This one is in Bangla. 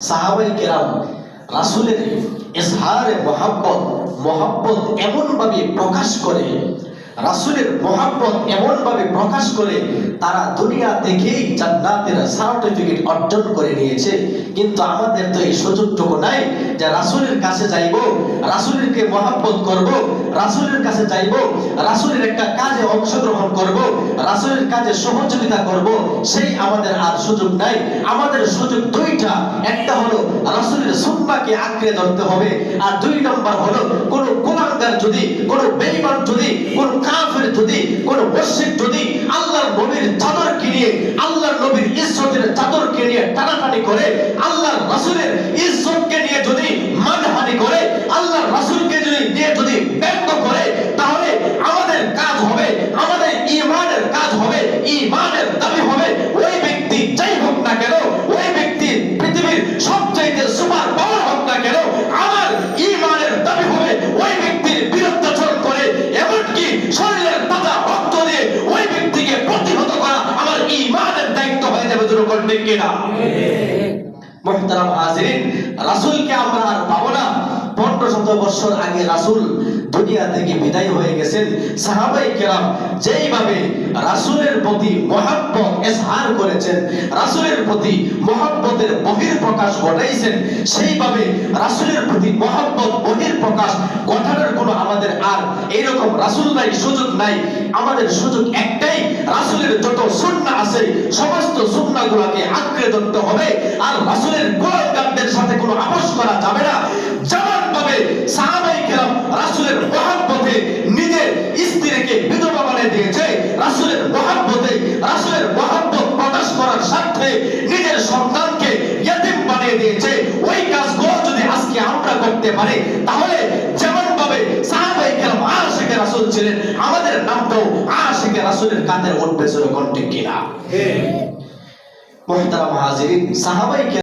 সাহাবাই কেরাম রাসুলের এসহারে মহাব্বত মহাব্বত এমনভাবে প্রকাশ করে রাসুলের মহাব্বত এমনভাবে প্রকাশ করে তারা দুনিয়া দেখেই জান্নাতের সার্টিফিকেট অর্জন করে নিয়েছে। কিন্তু আমাদের তো এই সুযোগটুকু নাই যে রাসুলের কাছে যাইব, রাসুলকে মহাব্বত করব, রাসুলের কাছে যাইব, রাসুলের একটা কাজে অংশগ্রহণ করব, রাসুলের কাজে সহযোগিতা করব, সেই আমাদের আর সুযোগ নাই। আমাদের সুযোগ দুইটা। একটা হলো রাসুলের সুন্নাহকে আঁকড়ে ধরতে হবে, আর দুই নম্বর হলো কোন গোলাঙ্গার যদি, কোন বেঈমান যদি, কোন কাফের যদি, কোন মুশরিক যদি আল্লাহর নবীর চাদর কিনিয়ে, আল্লাহর নবীর ইজ্জতের চাদর কিনিয়ে টানাটানি করে, আল্লাহর রাসূলের ইজ্জতকে শরীরের তাজা রক্ত দিয়ে ওই ব্যক্তিকে প্রতিহত করা আমার ঈমানের দায়িত্ব হয়ে যাবে দুটো করবে কিনা? রাসূলকে আমরা আর পাবো না। পনেরো শত বছর আগে রাসূল দুনিয়া থেকে বিদায় হয়ে গেছেন। সাহাবাই কেরাম যেইভাবে রাসূলের প্রতি মহাব্বত এজহার করেছেন, রাসূলের প্রতি মহাব্বতের বহির প্রকাশ ঘটাইছেন, সেইভাবে রাসূলের প্রতি মহাব্বত বহির প্রকাশ ঘটানোর আমাদের আর এইরকম রাসূল নাই, সুযোগ নাই। আমাদের সুযোগ একটাই, রাসূলের যত সুন্নাহ আছে, সমস্ত সুন্নাহগুলোকে আঁকড়ে ধরতে হবে। আর রাসূলের গোলামদের সাথে কোনো আপোষ করা যাবে না। সাহাবাই রাসূলের মহাব্বতে নিজের স্ত্রীকে বিধবা বানিয়ে দিয়েছে, রাসূলের মহাব্বতে, রাসূলের মহাব্বত প্রকাশ করার স্বার্থে নিজের সন্তানকে ইয়েতিম বানিয়ে দিয়েছে। ওই কাজগুলো যদি আজকে আমরা করতে পারি, তাহলে ছিলেন আমাদের নামটাও আশিকে রাসুলের কাঁধের উঠবে সুরে কন্টেক্ট কিনা মুহতারাম হাজিরিন সাহাবাই